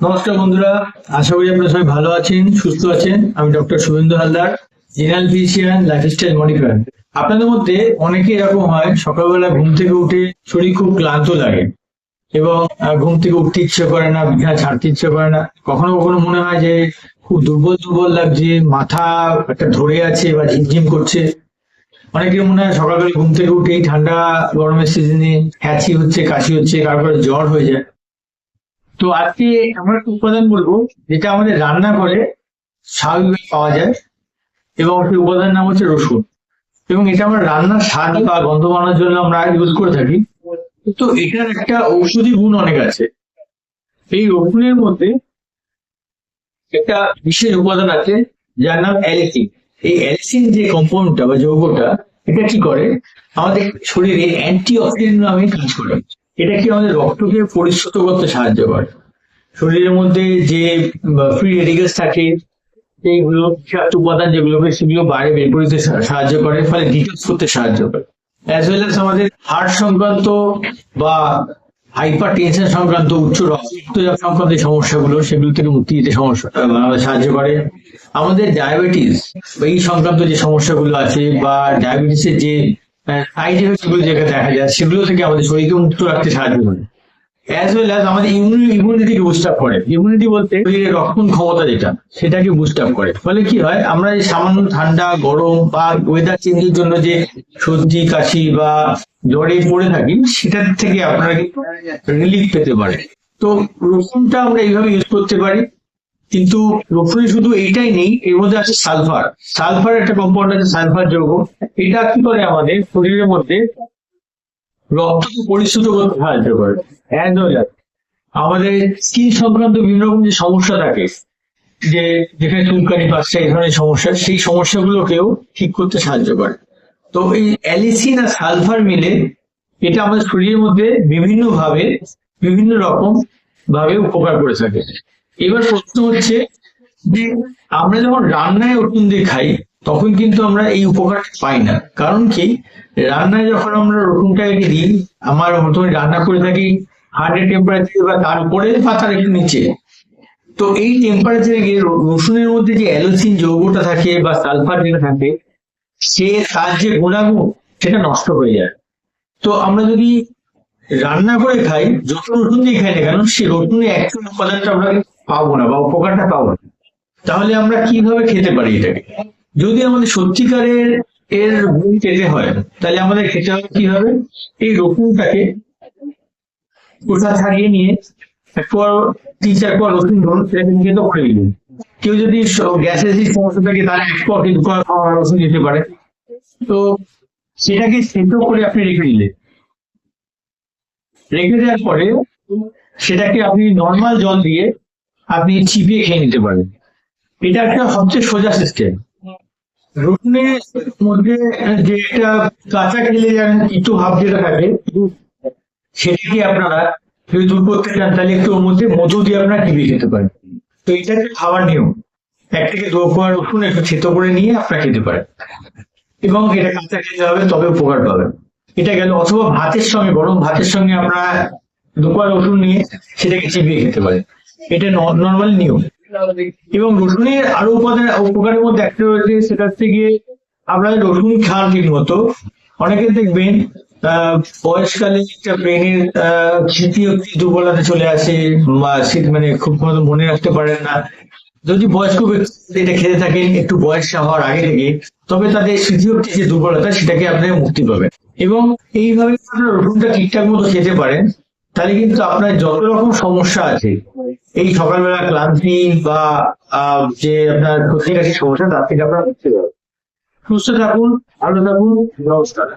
নমস্কার বন্ধুরা, আশা করি আপনারা সবাই ভালো আছেন, সুস্থ আছেন। আমি doctor Subhendu Haldar general physician, lifestyle modifier আপনাদের মধ্যে অনেকে এরকম হয়, সকালবেলা ঘুম থেকে উঠে শরীর খুব ক্লান্ত লাগে এবং ঘুম থেকে উঠতে ইচ্ছে করে না, বিছানা ছাড়তে ইচ্ছে করে না। কখনো কখনো মনে হয় যে খুব দুর্বল দুর্বল লাগছে, মাথা একটা ধরে আছে বা ঝিমঝিম করছে। অনেকের মনে হয় সকালবেলা ঘুম থেকে উঠেই ঠান্ডা গরমের সিজনে হ্যাচি হচ্ছে, কাশি হচ্ছে কারও জ্বর হয়ে যায়। তো আজকে আমরা একটা উপাদান বলব, যেটা আমাদের রান্না করে স্বাভাবিক পাওয়া যায়, এবং সেই উপাদানের নাম হচ্ছে রসুন। এবং এটা আমরা রান্নার স্বাদ বা গন্ধ বানানোর জন্য আমরা ইউজ করে থাকি। তো এটার একটা ঔষধি গুণ অনেক আছে। এই রসুনের মধ্যে একটা বিশেষ উপাদান আছে, যার নাম অ্যালিসিন। এই অ্যালিসিন যে কম্পাউন্ডটা বা যৌগটা, এটা কি করে? আমাদের শরীরে অ্যান্টি অক্সিডেন্ট নামে কাজ করে। এটা কি আমাদের রক্তকে পরিশ্রুত করতে সাহায্য করে? শরীরের মধ্যে যে ফ্রি রেডিকেলস থাকে সেইগুলো বিষাক্ত উপাদান যেগুলো সেগুলো বাইরে বের করে দিতে সা- সাহায্য করে, ফলে ডিটক্স করতে সাহায্য করে। অ্যাজ ওয়েল অ্যাজ আমাদের হার্ট সংক্রান্ত বা হাইপার টেনশন সংক্রান্ত উচ্চ রক্তচাপ সংক্রান্ত সমস্যাগুলো, সেগুলো থেকে মুক্তি দিতে সমস্যা সাহায্য করে। আমাদের ডায়াবেটিস এই সংক্রান্ত যে সমস্যাগুলো আছে বা ডায়াবেটিসের যে সাইড এফেক্টগুলো যেটা দেখা যায়। সেগুলো থেকে আমাদের শরীরকে মুক্ত রাখতে সাহায্য করে। অ্যাজ ওয়েল অ্যাজ আমাদের ইমিউনিটিকে বুস্ট আপ করে। ইমিউনিটি বলতে? শরীরের রক্ষণ ক্ষমতা যেটা সেটাকে বুস্ট আপ করে। ফলে কি হয় আমরা এই সামান্য ঠান্ডা গরম বা ওয়েদার চেঞ্জের জন্য যে সর্দি কাশি বা জ্বরে পড়ে থাকি সেটার থেকে আপনারা কিন্তু রিলিফ পেতে পারেন। তো রসুনটা আমরা এইভাবে ইউজ করতে পারি। কিন্তু রসুনে শুধু এইটাই নেই, এর মধ্যে আছে সালফার। সালফার একটা কম্পাউন্ড আছে, সালফার যৌগ। এটা কি করে আমাদের শরীরের মধ্যে রক্তকে পরিশ্রুত করতে সাহায্য করে? আমাদের স্কিন সংক্রান্ত বিভিন্ন রকম যে সমস্যা থাকে, যে যেখানে চুলকানি পাচ্ছে এই ধরনের সমস্যা, সেই সমস্যাগুলোকেও ঠিক করতে সাহায্য করে। তো এই অ্যালিসিন আর সালফার মিলে এটা আমাদের শরীরের মধ্যে বিভিন্নভাবে বিভিন্ন রকম ভাবে উপকার করে থাকে। এবার প্রশ্ন হচ্ছে যে আমরা যখন রান্নায় রসুন দিয়ে খাই, তখন কিন্তু আমরা এই উপকার পাই না। কারণ কি? রান্নায় যখন আমরা রসুনটাকে দিই, আমার প্রথমে রান্না করে থাকি হান্ড্রেড টেম্পারেচার বা তার উপরে বা তার একটু নিচে, তো এই টেম্পারেচারে গিয়ে রসুনের মধ্যে যে অ্যালোসিন যৌগটা থাকে বা সালফার যেটা থাকে, সে তার যে সেটা নষ্ট হয়ে যায়। তো আমরা যদি রান্না করে খাই, যত রসুন দিয়ে খাই না কেন সেই রসুনের অ্যাকচুয়াল উপাদানটা আমরা পাবো না বা উপকারটা পাবো না। তাহলে আমরা কীভাবে খেতে পারি এটাকে? যদি আমাদের সত্যিকারের এর গুণ পেতে হয়, তাহলে আমাদের খেতে হবে কি হবে এই রসুনটাকে ওটা ছাড়িয়ে নিয়ে একবার তিন চার পর রসুন ধরুন সেটা কিন্তু করে দিলেন কেউ যদি গ্যাসের সমস্যা থাকে তাহলে এক পর কি দু খাওয়া রসুন দিতে পারে। তো সেটাকে সেদ্ধ করে আপনি রেখে দিলেন। রেখে দেওয়ার পরে সেটাকে আপনি নর্মাল জল দিয়ে আপনি চিপিয়ে খেয়ে নিতে পারেন। এটা একটা সবচেয়ে সোজা সিস্টেম রসুনের মধ্যে যে একটা কাঁচা খেলে যেমন একটু ভাব যেটা থাকে, সেটাকে আপনারা যদি দূর করতে চান, তাহলে একটু ওর মধ্যে মধু দিয়ে আপনারা চিবিয়ে খেতে পারেন। তো এটা একটা খাওয়ার নিয়ম। এক থেকে দু কোয়া রসুন একটু থেতো করে নিয়ে আপনারা খেতে পারেন। এবং এটা কাঁচা খেতে হবে, তবে উপকার পাবেন। এটা গেল অথবা ভাতের সঙ্গে, গরম ভাতের সঙ্গে আপনারা দু কোয়া রসুন নিয়ে সেটাকে চিবিয়ে খেতে পারেন। এটা নর্মাল নিয়ম এবং রসুনের আরও উপাদান উপকারের মধ্যে একটা রয়েছে, সেটা হচ্ছে গিয়ে আপনারা রসুন খান ঠিক মতো অনেকে দেখবেন বয়সকালে একটা ব্রেনের অব্দি দুর্বলতা চলে আসে, বা সে মানে খুব মতো মনে রাখতে পারেন না। যদি বয়স্ক ব্যক্তি এটা খেতে থাকেন, একটু বয়স হওয়ার আগে থেকে, তবে তাদের স্মৃতিশক্তি যে দুর্বলতা, সেটাকে আপনারা মুক্তি পাবেন। এবং এইভাবে আপনারা রসুনটা ঠিকঠাক মতো খেতে পারেন। তাহলে কিন্তু আপনার যত রকম সমস্যা আছে, এই সকালবেলা ক্লান্তি বা যে আপনার ক্ষতিকারী সমস্যা, তার থেকে আপনার সুস্থ থাকুন, ভালো থাকুন, নমস্কার।